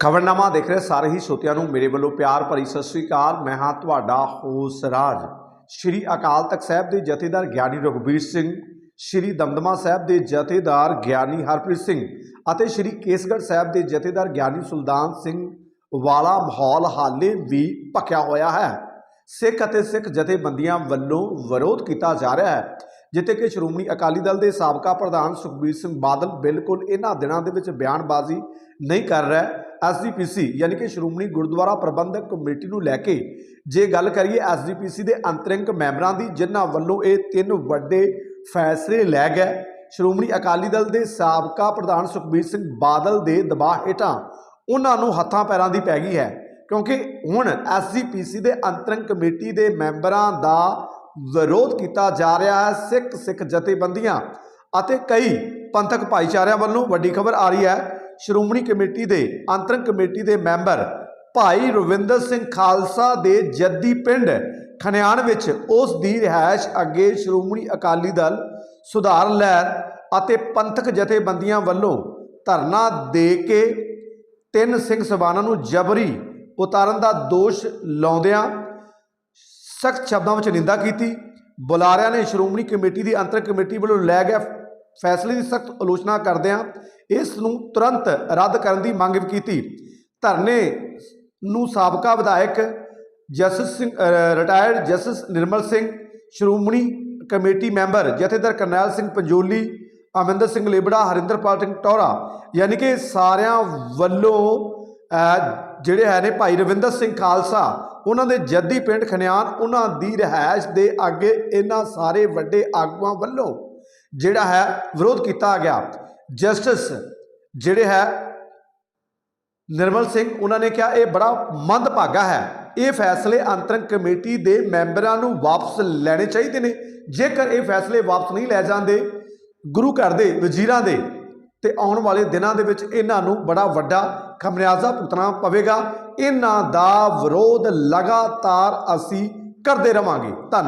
ਖਬਰਨਾਮਾ ਦੇਖ ਰਹੇ ਸਾਰੇ ਹੀ ਸਰੋਤਿਆਂ ਨੂੰ ਮੇਰੇ ਵੱਲੋਂ ਪਿਆਰ ਭਰੀ ਸਤਿ ਸ੍ਰੀ ਅਕਾਲ। ਮੈਂ ਹਾਂ ਤੁਹਾਡਾ ਹੋਸ ਰਾਜ। ਸ਼੍ਰੀ ਅਕਾਲ ਤਖਤ ਸਾਹਿਬ ਦੇ ਜਥੇਦਾਰ ਗਿਆਨੀ ਰਘਬੀਰ ਸਿੰਘ, ਸ਼੍ਰੀ ਦਮਦਮਾ ਸਾਹਿਬ ਦੇ ਜਥੇਦਾਰ ਗਿਆਨੀ ਹਰਪ੍ਰੀਤ ਸਿੰਘ ਅਤੇ ਸ਼੍ਰੀ ਕੇਸਗੜ੍ਹ ਸਾਹਿਬ ਦੇ ਜਥੇਦਾਰ ਗਿਆਨੀ ਸੁਲਤਾਨ ਸਿੰਘ। ਵਾਲਾ ਮਾਹੌਲ ਹਾਲੇ ਵੀ ਭਖਿਆ ਹੋਇਆ ਹੈ। ਸਿੱਖ ਅਤੇ ਸਿੱਖ ਜਥੇਬੰਦੀਆਂ ਵੱਲੋਂ ਵਿਰੋਧ ਕੀਤਾ ਜਾ ਰਿਹਾ ਹੈ। ਜਿੱਥੇ ਕਿ ਸ਼੍ਰੋਮਣੀ ਅਕਾਲੀ ਦਲ ਦੇ ਸਾਬਕਾ ਪ੍ਰਧਾਨ ਸੁਖਬੀਰ ਸਿੰਘ ਬਾਦਲ ਬਿਲਕੁਲ ਇਹਨਾਂ ਦਿਨਾਂ ਦੇ ਵਿੱਚ ਬਿਆਨਬਾਜ਼ੀ ਨਹੀਂ ਕਰ ਰਿਹਾ ਐਸਜੀਪੀਸੀ ਯਾਨੀ ਕਿ ਸ਼੍ਰੋਮਣੀ ਗੁਰਦੁਆਰਾ ਪ੍ਰਬੰਧਕ ਕਮੇਟੀ ਨੂੰ ਲੈ ਕੇ ਜੇ ਗੱਲ ਕਰੀਏ ਐਸਜੀਪੀਸੀ ਦੇ ਅੰਤਰਿੰਗ ਮੈਂਬਰਾਂ ਦੀ, ਜਿਨ੍ਹਾਂ ਵੱਲੋਂ ਇਹ ਤਿੰਨ ਵੱਡੇ ਫੈਸਲੇ ਲੈ ਗਏ, ਸ਼੍ਰੋਮਣੀ ਅਕਾਲੀ ਦਲ ਦੇ ਸਾਬਕਾ ਪ੍ਰਧਾਨ ਸੁਖਬੀਰ ਸਿੰਘ ਬਾਦਲ ਦੇ ਦਬਾਅ ਹੇਠਾਂ ਉਹਨਾਂ ਨੂੰ ਹੱਥਾਂ ਪੈਰਾਂ ਦੀ ਪੈ ਗਈ ਹੈ। ਕਿਉਂਕਿ ਹੁਣ ਐਸਜੀਪੀਸੀ ਦੇ ਅੰਤਰਿੰਗ ਕਮੇਟੀ ਦੇ ਮੈਂਬਰਾਂ ਦਾ ਵਿਰੋਧ ਕੀਤਾ ਜਾ ਰਿਹਾ ਹੈ ਸਿੱਖ ਸਿੱਖ ਜਥੇਬੰਦੀਆਂ ਅਤੇ ਕਈ ਪੰਥਕ ਭਾਈਚਾਰਿਆਂ ਵੱਲੋਂ ਵੱਡੀ ਖਬਰ ਆ ਰਹੀ ਹੈ। ਸ਼੍ਰੋਮਣੀ ਕਮੇਟੀ ਦੇ ਅੰਤਰਿੰਗ ਕਮੇਟੀ ਦੇ ਮੈਂਬਰ ਭਾਈ ਰਵਿੰਦਰ ਸਿੰਘ ਖਾਲਸਾ ਦੇ ਜੱਦੀ ਪਿੰਡ ਖਨਿਆਣ ਵਿੱਚ ਉਸ ਦੀ ਰਿਹਾਇਸ਼ ਅੱਗੇ ਸ਼੍ਰੋਮਣੀ ਅਕਾਲੀ ਦਲ, ਸੁਧਾਰ ਲਹਿਰ ਅਤੇ ਪੰਥਕ ਜਥੇਬੰਦੀਆਂ ਵੱਲੋਂ ਧਰਨਾ ਦੇ ਕੇ ਤਿੰਨ ਸਿੰਘ ਸਵਾਨਾਂ ਨੂੰ ਜਬਰੀ ਉਤਾਰਨ ਦਾ ਦੋਸ਼ ਲਾਉਂਦਿਆਂ ਸਖਤ ਸ਼ਬਦਾਂ ਵਿੱਚ ਨਿੰਦਾ ਕੀਤੀ। ਬੁਲਾਰਿਆਂ ਨੇ ਸ਼੍ਰੋਮਣੀ ਕਮੇਟੀ ਦੀ ਅੰਤਰ ਕਮੇਟੀ ਵੱਲੋਂ ਲੈ ਗਿਆ ਫੈਸਲੇ ਦੀ ਸਖਤ ਆਲੋਚਨਾ ਕਰਦਿਆਂ ਇਸ ਨੂੰ ਤੁਰੰਤ ਰੱਦ ਕਰਨ ਦੀ ਮੰਗ ਵੀ ਕੀਤੀ। ਧਰਨੇ ਨੂੰ ਸਾਬਕਾ ਵਿਧਾਇਕ justice Singh retired justice Nirmal Singh, Shiromani committee member Jathedar Karnail Singh Panjoli Aminder Singh ਲੇਬੜਾ, Harinderpal Singh ਟੌਰਾ ਯਾਨੀ ਕਿ ਸਾਰਿਆਂ ਵੱਲੋਂ ਜਿਹੜੇ ਹੈ ਨੇ ਭਾਈ ਰਵਿੰਦਰ ਸਿੰਘ ਖਾਲਸਾ, ਉਹਨਾਂ ਦੇ ਜੱਦੀ ਪਿੰਡ ਖਨਿਆਨ, ਉਹਨਾਂ ਦੀ ਰਿਹਾਇਸ਼ ਦੇ ਅੱਗੇ ਇਹਨਾਂ ਸਾਰੇ ਵੱਡੇ ਆਗੂਆਂ ਵੱਲੋਂ ਜਿਹੜਾ ਹੈ ਵਿਰੋਧ ਕੀਤਾ ਗਿਆ। ਜਸਟਿਸ ਜਿਹੜੇ ਹੈ ਨਿਰਮਲ ਸਿੰਘ, ਉਹਨਾਂ ਨੇ ਕਿਹਾ, ਇਹ ਬੜਾ ਮੰਦਭਾਗਾ ਹੈ। ਇਹ ਫੈਸਲੇ ਅੰਤਰੰਗ ਕਮੇਟੀ ਦੇ ਮੈਂਬਰਾਂ ਨੂੰ ਵਾਪਸ ਲੈਣੇ ਚਾਹੀਦੇ ਨੇ। ਜੇਕਰ ਇਹ ਫੈਸਲੇ ਵਾਪਸ ਨਹੀਂ ਲੈ ਜਾਂਦੇ, ਗੁਰੂ ਘਰ ਦੇ ਵਜ਼ੀਰਾਂ ਦੇ ਤੇ ਆਉਣ ਵਾਲੇ ਦਿਨਾਂ ਦੇ ਵਿੱਚ ਇਹਨਾਂ ਨੂੰ ਬੜਾ ਵੱਡਾ ਖਮਰਿਆਜ਼ਾ ਭੁਗਤਣਾ ਪਵੇਗਾ। ਇਹਨਾਂ ਦਾ ਵਿਰੋਧ ਲਗਾਤਾਰ ਅਸੀਂ ਕਰਦੇ ਰਵਾਂਗੇ। ਧੰਨ